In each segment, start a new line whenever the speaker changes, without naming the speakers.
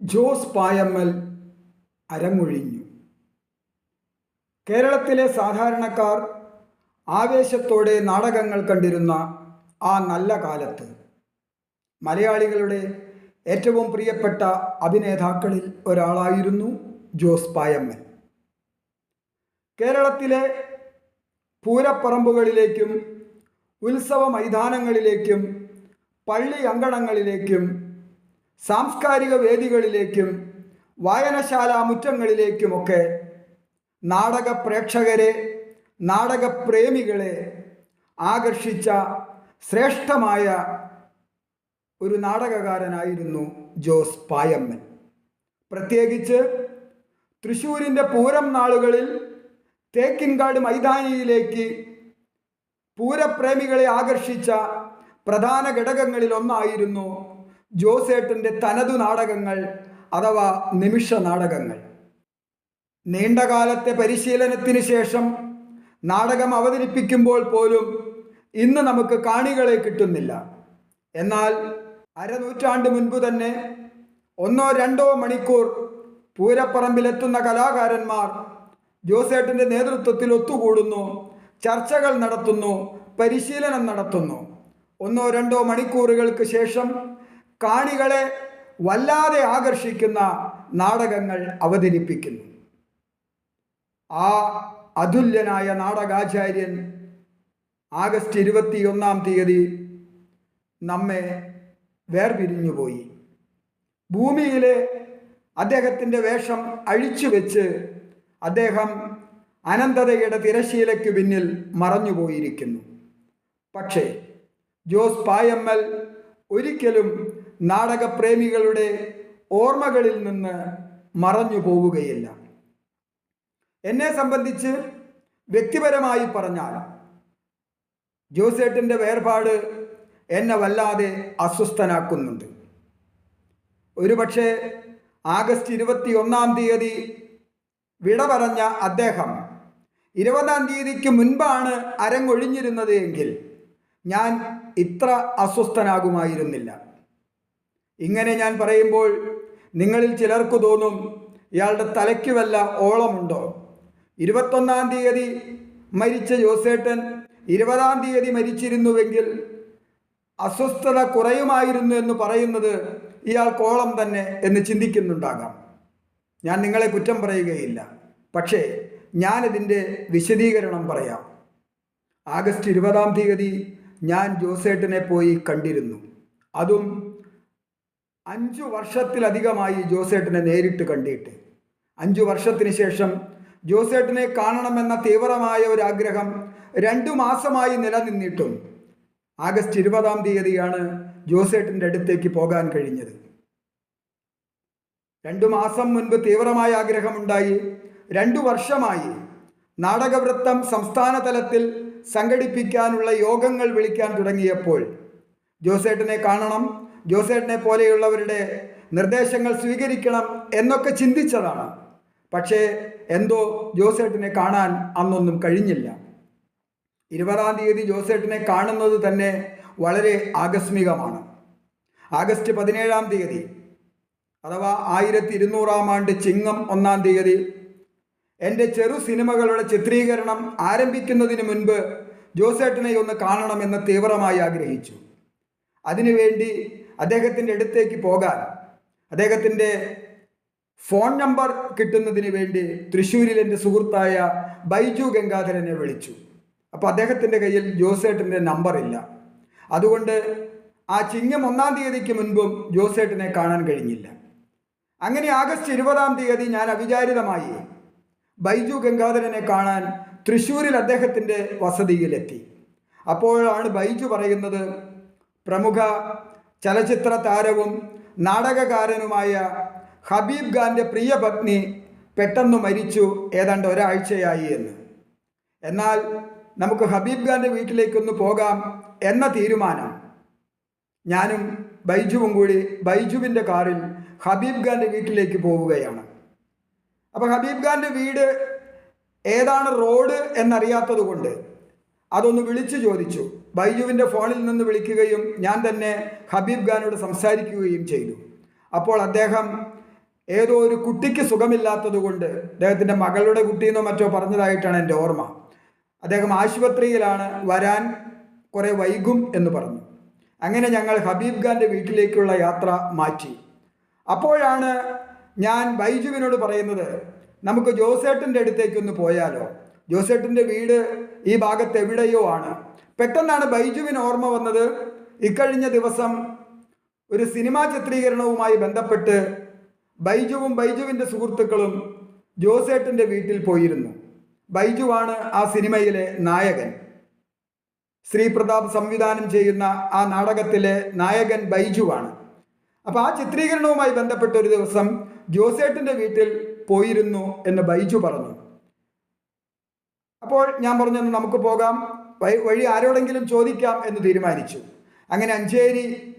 ജോസ് പായമ്മൽ അരങ്ങൊഴിഞ്ഞു. കേരളത്തിലെ സാധാരണക്കാർ ആവേശത്തോടെ നാടകങ്ങൾ കണ്ടിരുന്ന ആ നല്ല കാലത്ത് മലയാളികളുടെ ഏറ്റവും പ്രിയപ്പെട്ട അഭിനേതാക്കളിൽ ഒരാളായിരുന്നു ജോസ് പായമ്മൽ. കേരളത്തിലെ പൂരപ്പറമ്പുകളിലേക്കും ഉത്സവ മൈതാനങ്ങളിലേക്കും പള്ളി അങ്കണങ്ങളിലേക്കും സാംസ്കാരിക വേദികളിലേക്കും വായനശാല മുറ്റങ്ങളിലേക്കുമൊക്കെ നാടക പ്രേക്ഷകരെ നാടകപ്രേമികളെ ആകർഷിച്ച ശ്രേഷ്ഠമായ ഒരു നാടകകാരനായിരുന്നു ജോസ് പായമ്മൻ. പ്രത്യേകിച്ച് തൃശ്ശൂരിന്റെ പൂരം നാളുകളിൽ തേക്കിൻകാട് മൈതാനിയിലേക്ക് പൂരപ്രേമികളെ ആകർഷിച്ച പ്രധാന ഘടകങ്ങളിൽ ഒന്നായിരുന്നു ജോസേട്ടന്റെ തനതു നാടകങ്ങൾ അഥവാ നിമിഷ നാടകങ്ങൾ. നീണ്ടകാലത്തെ പരിശീലനത്തിന് ശേഷം നാടകം അവതരിപ്പിക്കുമ്പോൾ പോലും ഇന്ന് നമുക്ക് കാണികളെ കിട്ടുന്നില്ല. എന്നാൽ അരനൂറ്റാണ്ട് മുൻപ് തന്നെ ഒന്നോ രണ്ടോ മണിക്കൂർ പൂരപ്പറമ്പിലെത്തുന്ന കലാകാരന്മാർ ജോസേട്ടന്റെ നേതൃത്വത്തിൽ ഒത്തുകൂടുന്നു ചർച്ചകൾ നടത്തുന്നു പരിശീലനം നടത്തുന്നു. ഒന്നോ രണ്ടോ മണിക്കൂറുകൾക്ക് ശേഷം കാണികളെ വല്ലാതെ ആകർഷിക്കുന്ന നാടകങ്ങൾ അവതരിപ്പിക്കുന്നു. ആ അതുല്യനായ നാടകാചാര്യൻ ആഗസ്റ്റ് ഇരുപത്തിയൊന്നാം തീയതി നമ്മെ വേർപിരിഞ്ഞുപോയി ഭൂമിയിലെ അദ്ദേഹത്തിന്റെ വേഷം അഴിച്ചു വെച്ച് അദ്ദേഹം അനന്തതയുടെ തിരശീലയ്ക്ക് പിന്നിൽ മറഞ്ഞുപോയിരിക്കുന്നു പക്ഷേ ജോസ് പായമ്മൽ ഒരിക്കലും നാടകപ്രേമികളുടെ ഓർമ്മകളിൽ നിന്ന് മറഞ്ഞു പോവുകയില്ല എന്നെ സംബന്ധിച്ച് വ്യക്തിപരമായി പറഞ്ഞാൽ ജോസേട്ടിന്റെ വേർപാട് എന്നെ വല്ലാതെ അസ്വസ്ഥനാക്കുന്നുണ്ട്. ഒരുപക്ഷെ ആഗസ്റ്റ് ഇരുപത്തി ഒന്നാം തീയതി വിട പറഞ്ഞ അദ്ദേഹം ഇരുപതാം തീയതിക്ക് മുൻപാണ് അരങ്ങൊഴിഞ്ഞിരുന്നത് എങ്കിൽ ഞാൻ ഇത്ര അസ്വസ്ഥനാകുമായിരുന്നില്ല. ഇങ്ങനെ ഞാൻ പറയുമ്പോൾ നിങ്ങളിൽ ചിലർക്ക് തോന്നും ഇയാളുടെ തലയ്ക്ക് വല്ല ഓളമുണ്ടോ? ഇരുപത്തൊന്നാം തീയതി മരിച്ച ജോസേട്ടൻ ഇരുപതാം തീയതി മരിച്ചിരുന്നുവെങ്കിൽ അസ്വസ്ഥത കുറയുമായിരുന്നു എന്ന് പറയുന്നത് ഇയാൾ കോളം തന്നെ എന്ന് ചിന്തിക്കുന്നുണ്ടാകാം. ഞാൻ നിങ്ങളെ കുറ്റം പറയുകയില്ല. പക്ഷേ ഞാനിതിന്റെ വിശദീകരണം പറയാം. ആഗസ്റ്റ് ഇരുപതാം തീയതി ഞാൻ ജോസേട്ടനെ പോയി കണ്ടിരുന്നു. അതും അഞ്ചു വർഷത്തിലധികമായി ജോസേട്ടനെ നേരിട്ട് കണ്ടിട്ട്. അഞ്ചു വർഷത്തിന് ശേഷം ജോസേട്ടനെ കാണണമെന്ന തീവ്രമായ ഒരു ആഗ്രഹം രണ്ടു മാസമായി നിലനിന്നിട്ടും. ആഗസ്റ്റ് ഇരുപതാം തീയതിയാണ് ജോസേട്ടന്റെ അടുത്തേക്ക് പോകാൻ കഴിഞ്ഞത്. രണ്ടു മാസം മുൻപ് തീവ്രമായ ആഗ്രഹമുണ്ടായി. രണ്ടു വർഷമായി നാടകവൃത്തം സംസ്ഥാന തലത്തിൽ സംഘടിപ്പിക്കാനുള്ള യോഗങ്ങൾ വിളിക്കാൻ തുടങ്ങിയപ്പോൾ ജോസേട്ടനെ കാണണം ജോസേട്ടനെ പോലെയുള്ളവരുടെ നിർദ്ദേശങ്ങൾ സ്വീകരിക്കണം എന്നൊക്കെ ചിന്തിച്ചതാണ്. പക്ഷേ എന്തോ ജോസേട്ടിനെ കാണാൻ അന്നൊന്നും കഴിഞ്ഞില്ല. ഇരുപതാം തീയതി ജോസേട്ടിനെ കാണുന്നത് തന്നെ വളരെ ആകസ്മികമാണ്. ആഗസ്റ്റ് പതിനേഴാം തീയതി അഥവാ ആയിരത്തി ഇരുന്നൂറാം ആണ്ട് ചിങ്ങം ഒന്നാം തീയതി എന്റെ ചെറു സിനിമകളുടെ ചിത്രീകരണം ആരംഭിക്കുന്നതിന് മുൻപ് ജോസേട്ടനെ ഒന്ന് കാണണമെന്ന് തീവ്രമായി ആഗ്രഹിച്ചു. അതിനുവേണ്ടി അദ്ദേഹത്തിന്റെ അടുത്തേക്ക് പോകാൻ അദ്ദേഹത്തിന്റെ ഫോൺ നമ്പർ കിട്ടുന്നതിന് വേണ്ടി തൃശ്ശൂരിൽ എന്റെ സുഹൃത്തായ ബൈജു ഗംഗാധരനെ വിളിച്ചു. അപ്പോൾ അദ്ദേഹത്തിന്റെ കയ്യിൽ ജോസേട്ടന്റെ നമ്പറില്ല അതുകൊണ്ട് ആ ചിങ്ങം ഒന്നാം തീയതിക്ക് മുൻപും ജോസേട്ടനെ കാണാൻ കഴിഞ്ഞില്ല. അങ്ങനെ ആഗസ്റ്റ് ഇരുപതാം തീയതി ഞാൻ അവിചാരിതമായി ബൈജു ഗംഗാധരനെ കാണാൻ തൃശ്ശൂരിൽ അദ്ദേഹത്തിന്റെ വസതിയിലെത്തി. അപ്പോഴാണ് ബൈജു പറയുന്നത് പ്രമുഖ ചലച്ചിത്ര താരവും നാടകകാരനുമായ ഹബീബ് ഖാന്റെ പ്രിയ പത്നി പെട്ടെന്ന് മരിച്ചു ഏതാണ്ട് ഒരാഴ്ചയായി എന്ന്. എന്നാൽ നമുക്ക് ഹബീബ് ഖാന്റെ വീട്ടിലേക്കൊന്ന് പോകാം എന്ന തീരുമാനം. ഞാനും ബൈജുവും കൂടി ബൈജുവിന്റെ കാറിൽ ഹബീബ് ഖാന്റെ വീട്ടിലേക്ക് പോവുകയാണ്. അപ്പോൾ ഹബീബ് ഖാന്റെ വീട് ഏതാണ് റോഡ് എന്നറിയാത്തത് കൊണ്ട് അതൊന്ന് വിളിച്ചു ചോദിച്ചു. ബൈജുവിന്റെ ഫോണിൽ നിന്ന് വിളിക്കുകയും ഞാൻ തന്നെ ഹബീബ് ഖാനോട് സംസാരിക്കുകയും ചെയ്തു. അപ്പോൾ അദ്ദേഹം ഏതോ ഒരു കുട്ടിക്ക് സുഖമില്ലാത്തതുകൊണ്ട് അദ്ദേഹത്തിന്റെ മകളുടെ കുട്ടിയെന്നോ മറ്റോ പറഞ്ഞതായിട്ടാണ് എന്റെ ഓർമ്മ. അദ്ദേഹം ആശുപത്രിയിലാണ് വരാൻ കുറേ വൈകും എന്ന് പറഞ്ഞു. അങ്ങനെ ഞങ്ങൾ ഹബീബ് ഖാന്റെ വീട്ടിലേക്കുള്ള യാത്ര മാറ്റി. അപ്പോഴാണ് ഞാൻ ബൈജുവിനോട് പറയുന്നത് നമുക്ക് ജോസേട്ടന്റെ അടുത്തേക്കൊന്ന് പോയാലോ? ജോസേട്ടന്റെ വീട് ഈ ഭാഗത്ത് എവിടെയോ ആണ്. പെട്ടെന്നാണ് ബൈജുവിന് ഓർമ്മ വന്നത്. ഇക്കഴിഞ്ഞ ദിവസം ഒരു സിനിമാ ചിത്രീകരണവുമായി ബന്ധപ്പെട്ട് ബൈജുവും ബൈജുവിന്റെ സുഹൃത്തുക്കളും ജോസേട്ടന്റെ വീട്ടിൽ പോയിരുന്നു. ബൈജുവാണ് ആ സിനിമയിലെ നായകൻ. ശ്രീ പ്രതാപ് സംവിധാനം ചെയ്യുന്ന ആ നാടകത്തിലെ നായകൻ ബൈജുവാണ്. അപ്പോൾ ആ ചിത്രീകരണവുമായി ബന്ധപ്പെട്ട ഒരു ദിവസം ജോസേട്ടന്റെ വീട്ടിൽ പോയിരുന്നു എന്ന് ബൈജു പറഞ്ഞു. അപ്പോൾ ഞാൻ പറഞ്ഞു നമുക്ക് പോകാം. വഴി- ആരോടെങ്കിലും ചോദിക്കാം എന്ന് തീരുമാനിച്ചു. അങ്ങനെ അഞ്ചേരി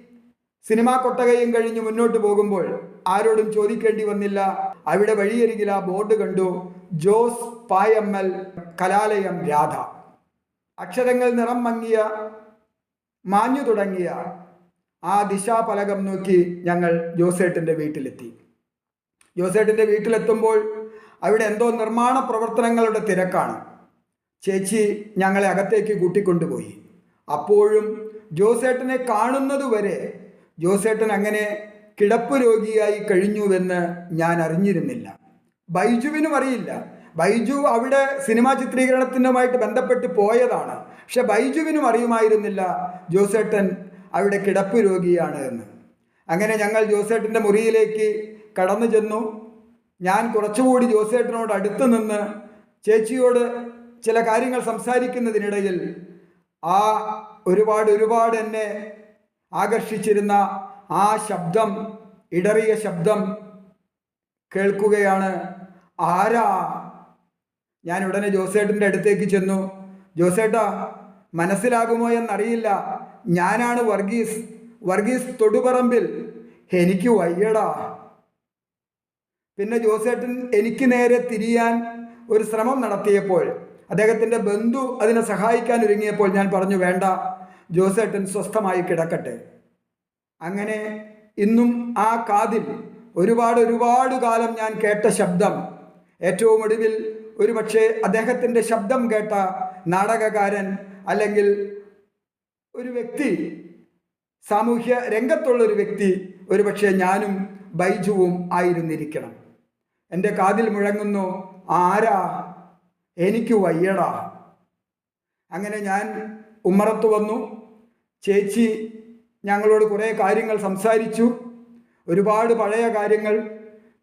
സിനിമാ കൊട്ടകയും കഴിഞ്ഞ് മുന്നോട്ട് പോകുമ്പോൾ ആരോടും ചോദിക്കേണ്ടി വന്നില്ല. അവിടെ വഴിയരികിൽ ആ ബോർഡ് കണ്ടു ജോസ് പായമ്മൽ കലാലയം രാധ. അക്ഷരങ്ങൾ നിറം മങ്ങിയ മാഞ്ഞു തുടങ്ങിയ ആ ദിശാപലകം നോക്കി ഞങ്ങൾ ജോസേട്ടിന്റെ വീട്ടിലെത്തി. ജോസേട്ടിന്റെ വീട്ടിലെത്തുമ്പോൾ അവിടെ എന്തോ നിർമ്മാണ പ്രവർത്തനങ്ങളുടെ തിരക്കാണ്. ചേച്ചി ഞങ്ങളെ അകത്തേക്ക് കൂട്ടിക്കൊണ്ടുപോയി. അപ്പോഴും ജോസേട്ടനെ കാണുന്നതുവരെ ജോസേട്ടൻ അങ്ങനെ കിടപ്പ് രോഗിയായി കഴിഞ്ഞുവെന്ന് ഞാൻ അറിഞ്ഞിരുന്നില്ല. ബൈജുവിനും അറിയില്ല. ബൈജു അവിടെ സിനിമാ ചിത്രീകരണത്തിനുമായിട്ട് ബന്ധപ്പെട്ട് പോയതാണ്. പക്ഷെ ബൈജുവിനും അറിയുമായിരുന്നില്ല ജോസേട്ടൻ അവിടെ കിടപ്പ് രോഗിയാണ് എന്ന്. അങ്ങനെ ഞങ്ങൾ ജോസേട്ടന്റെ മുറിയിലേക്ക് കടന്നു ചെന്നു. ഞാൻ കുറച്ചുകൂടി ജോസേട്ടനോട് അടുത്ത് നിന്ന് ചേച്ചിയോട് ചില കാര്യങ്ങൾ സംസാരിക്കുന്നതിനിടയിൽ ആ ഒരുപാട് ഒരുപാട് എന്നെ ആകർഷിച്ചിരുന്ന ആ ശബ്ദം ഇടറിയ ശബ്ദം കേൾക്കുകയാണ്. ആരാ? ഞാൻ ഉടനെ ജോസേട്ടന്റെ അടുത്തേക്ക് ചെന്നു. ജോസേട്ടാ മനസ്സിലാകുമോ എന്നറിയില്ല. ഞാനാണ് വർഗീസ്. വർഗീസ് തൊടുപറമ്പിൽ. എനിക്ക് വയ്യടാ. പിന്നെ ജോസേട്ടൻ എനിക്ക് നേരെ തിരിയാൻ ഒരു ശ്രമം നടത്തിയപ്പോൾ അദ്ദേഹത്തിന്റെ ബന്ധു അതിനെ സഹായിക്കാൻ ഒരുങ്ങിയപ്പോൾ ഞാൻ പറഞ്ഞു വേണ്ട ജോസേട്ടൻ സ്വസ്ഥമായി കിടക്കട്ടെ. അങ്ങനെ ഇന്നും ആ കാതിൽ ഒരുപാട് ഒരുപാട് കാലം ഞാൻ കേട്ട ശബ്ദം. ഏറ്റവും ഒടുവിൽ ഒരു പക്ഷേ അദ്ദേഹത്തിന്റെ ശബ്ദം കേട്ട നാടകകാരൻ അല്ലെങ്കിൽ ഒരു വ്യക്തി സാമൂഹ്യ രംഗത്തുള്ള ഒരു വ്യക്തി ഒരുപക്ഷെ ഞാനും ബൈജുവും ആയിരുന്നിരിക്കണം. എന്റെ കാതിൽ മുഴങ്ങുന്നു ആരാ എനിക്ക് വയ്യടാ. അങ്ങനെ ഞാൻ ഉമ്മറത്ത് വന്നു. ചേച്ചി ഞങ്ങളോട് കുറേ കാര്യങ്ങൾ സംസാരിച്ചു. ഒരുപാട് പഴയ കാര്യങ്ങൾ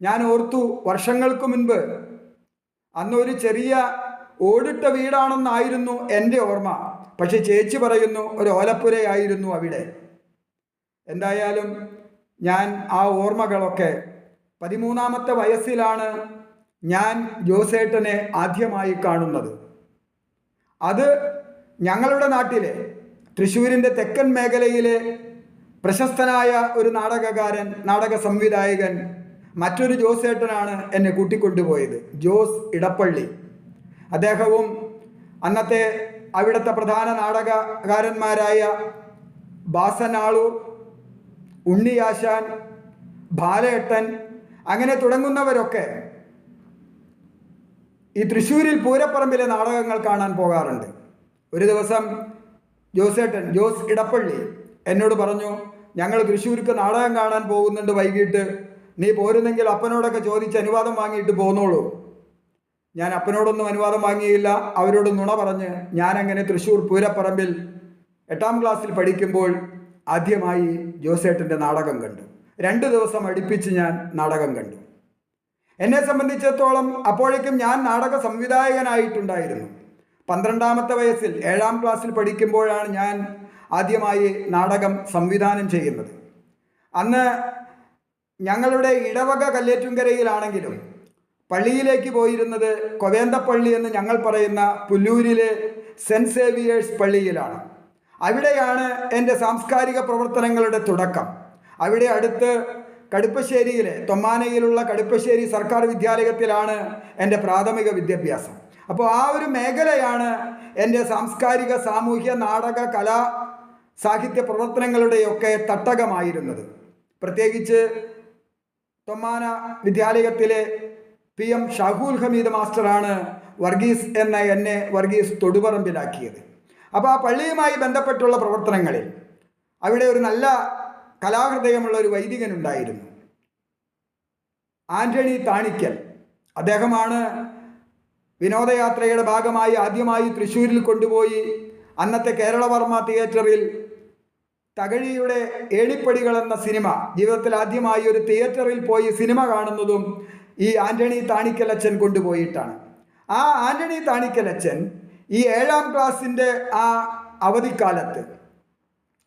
ഞാൻ ഓർത്തു വർഷങ്ങൾക്ക് മുൻപ്. അന്നൊരു ചെറിയ ഓടിട്ട വീടാണെന്നായിരുന്നു എന്റെ ഓർമ്മ. പക്ഷെ ചേച്ചി പറയുന്നു ഒരു ഓലപ്പുരയായിരുന്നു അവിടെ. എന്തായാലും ഞാൻ ആ ഓർമ്മകളൊക്കെ പതിമൂന്നാമത്തെ വയസ്സിലാണ് ഞാൻ ജോസേട്ടനെ ആദ്യമായി കാണുന്നത്. അത് ഞങ്ങളുടെ നാട്ടിലെ തൃശ്ശൂരിന്റെ തെക്കൻ മേഖലയിലെ പ്രശസ്തനായ ഒരു നാടകകാരൻ നാടക സംവിധായകൻ മറ്റൊരു ജോസേട്ടനാണ് എന്നെ കൂട്ടിക്കൊണ്ടുപോയത് ജോസ് ഇടപ്പള്ളി. അദ്ദേഹവും അന്നത്തെ അവിടുത്തെ പ്രധാന നാടകകാരന്മാരായ ബാസനാളൂർ ഉണ്ണിയാശാൻ ബാലേട്ടൻ അങ്ങനെ തുടങ്ങുന്നവരൊക്കെ ഈ തൃശ്ശൂരിൽ പൂരപ്പറമ്പിലെ നാടകങ്ങൾ കാണാൻ പോകാറുണ്ട്. ഒരു ദിവസം ജോസേട്ടൻ ജോസ് ഇടപ്പള്ളി എന്നോട് പറഞ്ഞു ഞങ്ങൾ തൃശ്ശൂർക്ക് നാടകം കാണാൻ പോകുന്നുണ്ട് വൈകിട്ട്. നീ പോരുന്നെങ്കിൽ അപ്പനോടൊക്കെ ചോദിച്ച് അനുവാദം വാങ്ങിയിട്ട് പോന്നോളൂ. ഞാൻ അപ്പനോടൊന്നും അനുവാദം വാങ്ങിയില്ല. അവരോട് നുണ പറഞ്ഞ് ഞാനങ്ങനെ തൃശ്ശൂർ പൂരപ്പറമ്പിൽ എട്ടാം ക്ലാസ്സിൽ പഠിക്കുമ്പോൾ ആദ്യമായി ജോസേട്ടന്റെ നാടകം കണ്ടു. രണ്ട് ദിവസം അടുപ്പിച്ച് ഞാൻ നാടകം കണ്ടു. എന്നെ സംബന്ധിച്ചിടത്തോളം അപ്പോഴേക്കും ഞാൻ നാടക സംവിധായകനായിട്ടുണ്ടായിരുന്നു. പന്ത്രണ്ടാമത്തെ വയസ്സിൽ ഏഴാം ക്ലാസ്സിൽ പഠിക്കുമ്പോഴാണ് ഞാൻ ആദ്യമായി നാടകം സംവിധാനം ചെയ്യുന്നത്. അന്ന് ഞങ്ങളുടെ ഇടവക കല്ലേറ്റുംകരയിലാണെങ്കിലും പള്ളിയിലേക്ക് പോയിരുന്നത് കൊവേന്തപ്പള്ളി എന്ന് ഞങ്ങൾ പറയുന്ന പുല്ലൂരിലെ സെന്റ് സേവിയേഴ്സ് പള്ളിയിലാണ്. അവിടെയാണ് എന്റെ സാംസ്കാരിക പ്രവർത്തനങ്ങളുടെ തുടക്കം. അവിടെ അടുത്ത് കടുപ്പശ്ശേരിയിലെ തൊമ്മാനയിലുള്ള കടുപ്പശ്ശേരി സർക്കാർ വിദ്യാലയത്തിലാണ് എന്റെ പ്രാഥമിക വിദ്യാഭ്യാസം. അപ്പോൾ ആ ഒരു മേഖലയാണ് എന്റെ സാംസ്കാരിക സാമൂഹ്യ നാടക കലാ സാഹിത്യ പ്രവർത്തനങ്ങളുടെയൊക്കെ തട്ടകമായിരുന്നത്. പ്രത്യേകിച്ച് തൊമ്മാന വിദ്യാലയത്തിലെ പി എം ഷാഹുൽ ഹമീദ് മാസ്റ്ററാണ് വർഗീസ് എന്ന എന്നെ വർഗീസ് തൊടുപറമ്പിലാക്കിയത്. അപ്പോൾ ആ പള്ളിയുമായി ബന്ധപ്പെട്ടുള്ള പ്രവർത്തനങ്ങളിൽ അവിടെ ഒരു നല്ല കലാഹൃദയമുള്ള ഒരു വൈദികനുണ്ടായിരുന്നു. ആന്റണി താണിക്കൽ. അദ്ദേഹമാണ് വിനോദയാത്രയുടെ ഭാഗമായി ആദ്യമായി തൃശ്ശൂരിൽ കൊണ്ടുപോയി അന്നത്തെ കേരളവർമ്മ തിയേറ്ററിൽ തകഴിയുടെ ഏണിപ്പടികൾ എന്ന സിനിമ ജീവിതത്തിൽ ആദ്യമായി ഒരു തിയേറ്ററിൽ പോയി സിനിമ കാണുന്നതും ഈ ആന്റണി താണിക്കൽ അച്ഛൻ കൊണ്ടുപോയിട്ടാണ്. ആ ആന്റണി താണിക്കൽ അച്ഛൻ ഈ ഏഴാം ക്ലാസ്സിന്റെ ആ അവധിക്കാലത്ത്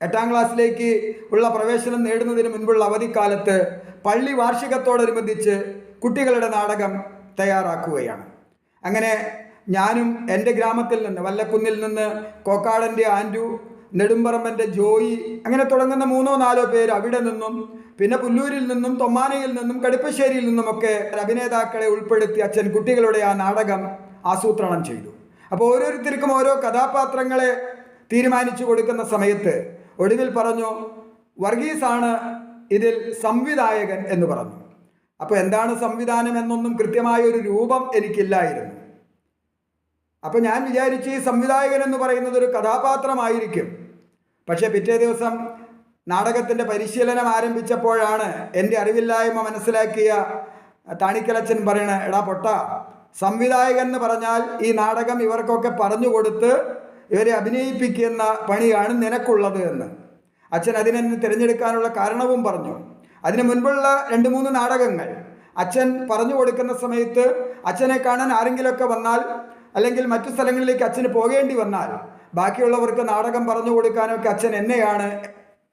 എട്ടാം ക്ലാസ്സിലേക്ക് ഉള്ള പ്രവേശനം നേടുന്നതിന് മുൻപുള്ള അവധിക്കാലത്ത് പള്ളി വാർഷികത്തോടനുബന്ധിച്ച് കുട്ടികളുടെ നാടകം തയ്യാറാക്കുകയാണ്. അങ്ങനെ ഞാനും എന്റെ ഗ്രാമത്തിൽ നിന്ന് വല്ലക്കുന്നിൽ നിന്ന് കോക്കാടന്റെ ആൻഡു നെടുമ്പറമ്പന്റെ ജോയി അങ്ങനെ തുടങ്ങുന്ന മൂന്നോ നാലോ പേര് അവിടെ നിന്നും പിന്നെ പുല്ലൂരിൽ നിന്നും തൊമ്മാനയിൽ നിന്നും കടുപ്പശ്ശേരിയിൽ നിന്നുമൊക്കെ അഭിനേതാക്കളെ ഉൾപ്പെടുത്തി അച്ഛൻ കുട്ടികളുടെ ആ നാടകം ആസൂത്രണം ചെയ്തു. അപ്പോൾ ഓരോരുത്തർക്കും ഓരോ കഥാപാത്രങ്ങളെ തീരുമാനിച്ചു കൊടുക്കുന്ന സമയത്ത് ഒടുവിൽ പറഞ്ഞു വർഗീസാണ് ഇതിൽ സംവിധായകൻ എന്ന് പറഞ്ഞു. അപ്പോൾ എന്താണ് സംവിധാനം എന്നൊന്നും കൃത്യമായ ഒരു രൂപം എനിക്കില്ലായിരുന്നു. അപ്പോൾ ഞാൻ വിചാരിച്ച് ഈ സംവിധായകൻ എന്ന് പറയുന്നത് ഒരു കഥാപാത്രമായിരിക്കും. പക്ഷേ പിറ്റേ ദിവസം നാടകത്തിന്റെ പരിശീലനം ആരംഭിച്ചപ്പോഴാണ് എന്റെ അറിവില്ലായ്മ മനസ്സിലാക്കിയ താണിക്കലച്ചൻ പറയണ എടാ പൊട്ട സംവിധായകൻ എന്ന് പറഞ്ഞാൽ ഈ നാടകം ഇവർക്കൊക്കെ പറഞ്ഞു കൊടുത്ത് ഇവരെ അഭിനയിപ്പിക്കുന്ന പണിയാണ് നിനക്കുള്ളത് എന്ന്. അച്ഛൻ അതിനെ തിരഞ്ഞെടുക്കാനുള്ള കാരണവും പറഞ്ഞു. അതിനു മുൻപുള്ള രണ്ട് മൂന്ന് നാടകങ്ങൾ. അച്ഛൻ പറഞ്ഞു കൊടുക്കുന്ന സമയത്ത് അച്ഛനെ കാണാൻ ആരെങ്കിലുമൊക്കെ വന്നാൽ അല്ലെങ്കിൽ മറ്റു സ്ഥലങ്ങളിലേക്ക് അച്ഛന് പോകേണ്ടി വന്നാൽ ബാക്കിയുള്ളവർക്ക് നാടകം പറഞ്ഞു കൊടുക്കാനൊക്കെ അച്ഛൻ എന്നെയാണ്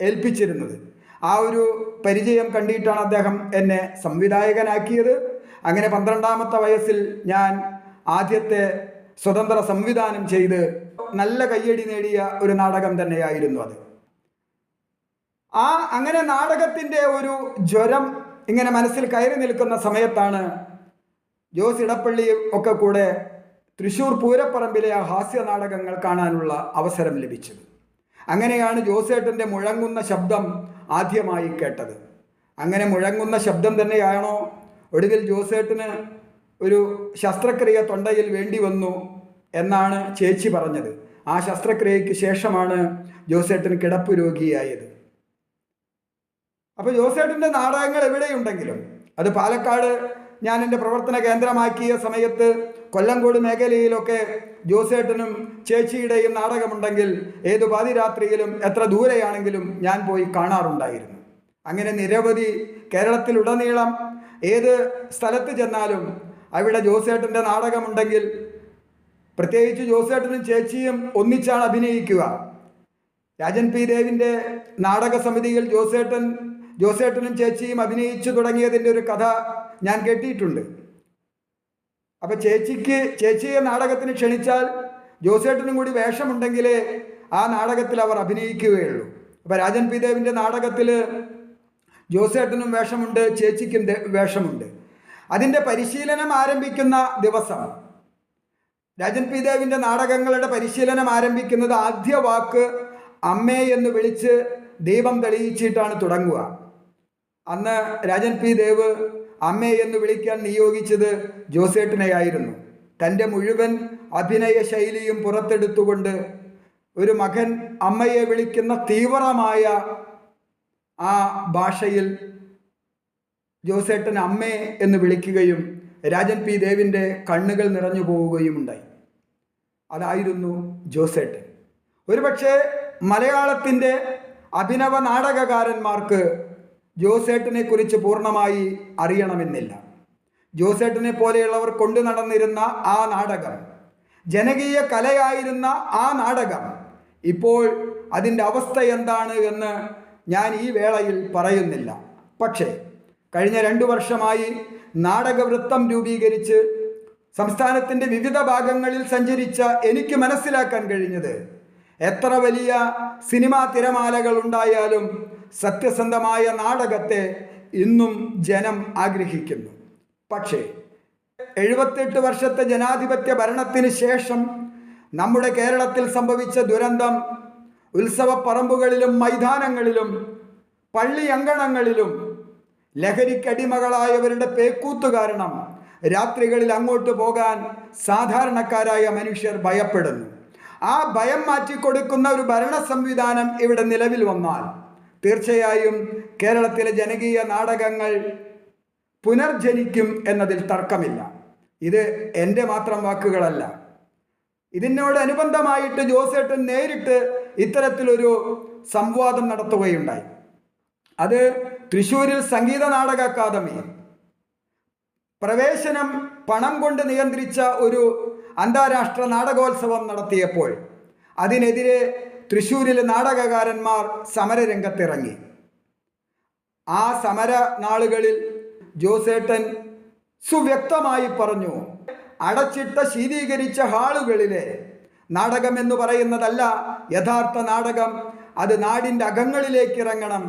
ഏൽപ്പിച്ചിരുന്നത്. ആ ഒരു പരിചയം കണ്ടിട്ടാണ് അദ്ദേഹം എന്നെ സംവിധായകനാക്കിയത്. അങ്ങനെ പന്ത്രണ്ടാമത്തെ വയസ്സിൽ ഞാൻ ആദ്യത്തെ സ്വതന്ത്ര സംവിധാനം ചെയ്ത് നല്ല കയ്യടി നേടിയ ഒരു നാടകം തന്നെയായിരുന്നു അത്. ആ അങ്ങനെ നാടകത്തിന്റെ ഒരു ജ്വരം ഇങ്ങനെ മനസ്സിൽ കയറി നിൽക്കുന്ന സമയത്താണ് ജോസ് ഇടപ്പള്ളി ഒക്കെ കൂടെ തൃശ്ശൂർ പൂരപ്പറമ്പിലെ ആ ഹാസ്യ നാടകങ്ങൾ കാണാനുള്ള അവസരം ലഭിച്ചത്. അങ്ങനെയാണ് ജോസേട്ടന്റെ മുഴങ്ങുന്ന ശബ്ദം ആദ്യമായി കേട്ടത്. അങ്ങനെ മുഴങ്ങുന്ന ശബ്ദം തന്നെയാണോ? ഒടുവിൽ ജോസേട്ടന് ഒരു ശസ്ത്രക്രിയ തൊണ്ടയിൽ വേണ്ടി വന്നു. എന്നാണ് ചേച്ചി പറഞ്ഞത്. ആ ശസ്ത്രക്രിയയ്ക്ക് ശേഷമാണ് ജോസേട്ടൻ കിടപ്പ് രോഗിയായത്. അപ്പോൾ ജോസേട്ടന്റെ നാടകങ്ങൾ എവിടെയുണ്ടെങ്കിലും അത് പാലക്കാട് ഞാൻ എന്റെ പ്രവർത്തന കേന്ദ്രമാക്കിയ സമയത്ത് കൊല്ലങ്കോട് മേഖലയിലൊക്കെ ജോസേട്ടനും ചേച്ചിയുടെയും നാടകമുണ്ടെങ്കിൽ ഏത് പാതിരാത്രിയിലും എത്ര ദൂരെയാണെങ്കിലും ഞാൻ പോയി കാണാറുണ്ടായിരുന്നു. അങ്ങനെ നിരവധി കേരളത്തിലുടനീളം ഏത് സ്ഥലത്ത് ചെന്നാലും അവിടെ ജോസേട്ടന്റെ നാടകമുണ്ടെങ്കിൽ പ്രത്യേകിച്ച് ജോസേട്ടനും ചേച്ചിയും ഒന്നിച്ചാണ് അഭിനയിക്കുക. രാജൻ പി ദേവിന്റെ നാടക സമിതിയിൽ ജോസേട്ടൻ ജോസേട്ടനും ചേച്ചിയും അഭിനയിച്ചു തുടങ്ങിയതിന്റെ ഒരു കഥ ഞാൻ കേട്ടിട്ടുണ്ട്. അപ്പം ചേച്ചിക്ക് ചേച്ചിയെ നാടകത്തിന് ക്ഷണിച്ചാൽ ജോസേട്ടനും കൂടി വേഷമുണ്ടെങ്കിലേ ആ നാടകത്തിൽ അവർ അഭിനയിക്കുകയുള്ളൂ. അപ്പം രാജൻ പി ദേവിന്റെ നാടകത്തിൽ ജോസേട്ടനും വേഷമുണ്ട് ചേച്ചിക്കും വേഷമുണ്ട്. അതിന്റെ പരിശീലനം ആരംഭിക്കുന്ന ദിവസം രാജൻ പി ദേവിന്റെ നാടകങ്ങളുടെ പരിശീലനം ആരംഭിക്കുന്നത് ആദ്യ വാക്ക് അമ്മേ എന്ന് വിളിച്ച് ദീപം തെളിയിച്ചിട്ടാണ് തുടങ്ങുക. അന്ന് രാജൻ പി ദേവ് അമ്മേ എന്ന് വിളിക്കാൻ നിയോഗിച്ചത് ജോസേട്ടനെയായിരുന്നു. തന്റെ മുഴുവൻ അഭിനയ ശൈലിയും പുറത്തെടുത്തുകൊണ്ട് ഒരു മകൻ അമ്മയെ വിളിക്കുന്ന തീവ്രമായ ആ ഭാഷയിൽ ജോസേട്ടൻ അമ്മേ എന്ന് വിളിക്കുകയും രാജൻ പി ദേവിന്റെ കണ്ണുകൾ നിറഞ്ഞു പോവുകയും ഉണ്ടായി അതായിരുന്നു ജോസേട്ടൻ. ഒരുപക്ഷെ മലയാളത്തിന്റെ അഭിനവ നാടകകാരന്മാർക്ക് ജോസേട്ടനെ കുറിച്ച് പൂർണമായി അറിയണമെന്നില്ല. ജോസേട്ടനെ പോലെയുള്ളവർ കൊണ്ടു നടന്നിരുന്ന ആ നാടകം ജനകീയ കലയായിരുന്ന ആ നാടകം ഇപ്പോൾ അതിന്റെ അവസ്ഥ എന്താണ് എന്ന് ഞാൻ ഈ വേളയിൽ പറയുന്നില്ല. പക്ഷേ കഴിഞ്ഞ രണ്ടു വർഷമായി നാടകവൃത്തം രൂപീകരിച്ച് സംസ്ഥാനത്തിന്റെ വിവിധ ഭാഗങ്ങളിൽ സഞ്ചരിച്ച എനിക്ക് മനസ്സിലാക്കാൻ കഴിഞ്ഞത്. എത്ര വലിയ സിനിമാ തിരമാലകൾ ഉണ്ടായാലും സത്യസന്ധമായ നാടകത്തെ ഇന്നും ജനം ആഗ്രഹിക്കുന്നു. പക്ഷേ എഴുപത്തെട്ട് വർഷത്തെ ജനാധിപത്യ ഭരണത്തിന് ശേഷം നമ്മുടെ കേരളത്തിൽ സംഭവിച്ച ദുരന്തം ഉത്സവപ്പറമ്പുകളിലും മൈതാനങ്ങളിലും പള്ളിയങ്കണങ്ങളിലും ലഹരിക്കടിമകളായവരുടെ പേക്കൂത്തു കാരണം രാത്രികളിൽ അങ്ങോട്ട് പോകാൻ സാധാരണക്കാരായ മനുഷ്യർ ഭയപ്പെടുന്നു. ആ ഭയം മാറ്റിക്കൊടുക്കുന്ന ഒരു ഭരണ സംവിധാനം ഇവിടെ നിലവിൽ വന്നാൽ തീർച്ചയായും കേരളത്തിലെ ജനകീയ നാടകങ്ങൾ പുനർജനിക്കും എന്നതിൽ തർക്കമില്ല. ഇത് എന്റെ മാത്രം വാക്കുകളല്ല. ഇതിനോട് അനുബന്ധമായിട്ട് ജോസേട്ടൻ നേരിട്ട് ഇത്തരത്തിലൊരു സംവാദം നടത്തുകയുണ്ടായി. അത് തൃശ്ശൂരിൽ സംഗീത നാടക അക്കാദമി പ്രവേശനം പണം കൊണ്ട് നിയന്ത്രിച്ച ഒരു അന്താരാഷ്ട്ര നാടകോത്സവം നടത്തിയപ്പോൾ അതിനെതിരെ തൃശ്ശൂരിലെ നാടകകാരന്മാർ സമരരംഗത്തിറങ്ങി. ആ സമര നാളുകളിൽ ജോസേട്ടൻ സുവ്യക്തമായി പറഞ്ഞു അടച്ചിട്ട ശീതീകരിച്ച ഹാളുകളിലെ നാടകം എന്ന് പറയുന്നതല്ല യഥാർത്ഥ നാടകം. അത് നാടിന്റെ അകങ്ങളിലേക്ക് ഇറങ്ങണം.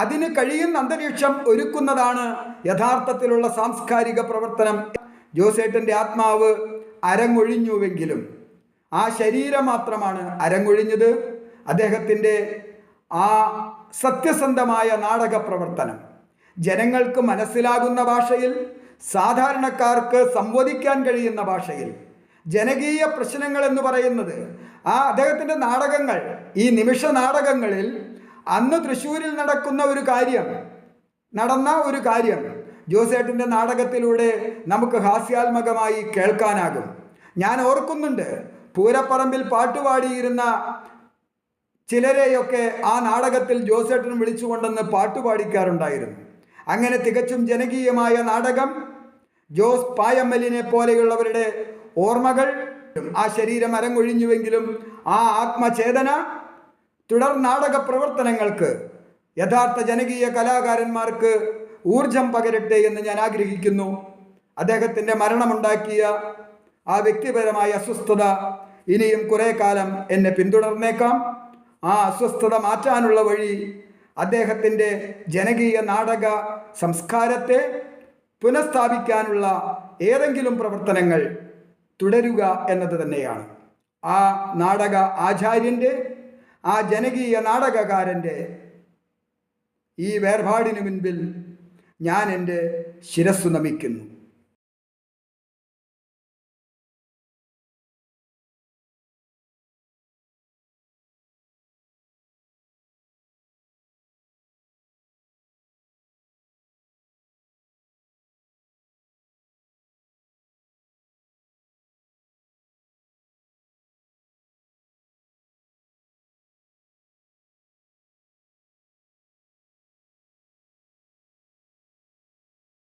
അതിന് കഴിയുന്ന അന്തരീക്ഷം ഒരുക്കുന്നതാണ് യഥാർത്ഥത്തിലുള്ള സാംസ്കാരിക പ്രവർത്തനം. ജോസേട്ടന്റെ ആത്മാവ് അരങ്ങൊഴിഞ്ഞുവെങ്കിലും ആ ശരീരം മാത്രമാണ് അരങ്ങൊഴിഞ്ഞത്. അദ്ദേഹത്തിന്റെ ആ സത്യസന്ധമായ നാടക പ്രവർത്തനം ജനങ്ങൾക്ക് മനസ്സിലാകുന്ന ഭാഷയിൽ സാധാരണക്കാർക്ക് സംവദിക്കാൻ കഴിയുന്ന ഭാഷയിൽ ജനകീയ പ്രശ്നങ്ങൾ എന്ന് പറയുന്നത് ആ അദ്ദേഹത്തിന്റെ നാടകങ്ങൾ ഈ നിമിഷ നാടകങ്ങളിൽ അന്ന് തൃശ്ശൂരിൽ നടക്കുന്ന ഒരു കാര്യം നടന്ന ഒരു കാര്യം ജോസേട്ടിന്റെ നാടകത്തിലൂടെ നമുക്ക് ഹാസ്യാത്മകമായി കേൾക്കാനാകും. ഞാൻ ഓർക്കുന്നുണ്ട് പൂരപ്പറമ്പിൽ പാട്ടുപാടിയിരുന്ന ചിലരെയൊക്കെ ആ നാടകത്തിൽ ജോസേട്ടൻ വിളിച്ചുകൊണ്ടെന്ന് പാട്ടുപാടിക്കാറുണ്ടായിരുന്നു. അങ്ങനെ തികച്ചും ജനകീയമായ നാടകം ജോസ് പായമ്മലിനെ പോലെയുള്ളവരുടെ ഓർമ്മകൾ ആ ശരീരം അരങ്ങൊഴിഞ്ഞുവെങ്കിലും ആ ആത്മചേതന തുടർ നാടക പ്രവർത്തനങ്ങൾക്ക് യഥാർത്ഥ ജനകീയ കലാകാരന്മാർക്ക് ഊർജം പകരട്ടെ എന്ന് ഞാൻ ആഗ്രഹിക്കുന്നു. അദ്ദേഹത്തിന്റെ മരണമുണ്ടാക്കിയ ആ വ്യക്തിപരമായ അസ്വസ്ഥത ഇനിയും കുറേ കാലം എന്നെ പിന്തുടർന്നേക്കാം. ആ അസ്വസ്ഥത മാറ്റാനുള്ള വഴി അദ്ദേഹത്തിന്റെ ജനകീയ നാടക സംസ്കാരത്തെ പുനഃസ്ഥാപിക്കാനുള്ള ഏതെങ്കിലും പ്രവർത്തനങ്ങൾ തുടരുക എന്നത് തന്നെയാണ്. ആ നാടക ആചാര്യന്റെ ആ ജനകീയ നാടകകാരന്റെ ഈ വേർപാടിനു മുൻപിൽ ഞാൻ എന്റെ ശിരസ്സു നമിക്കുന്നു.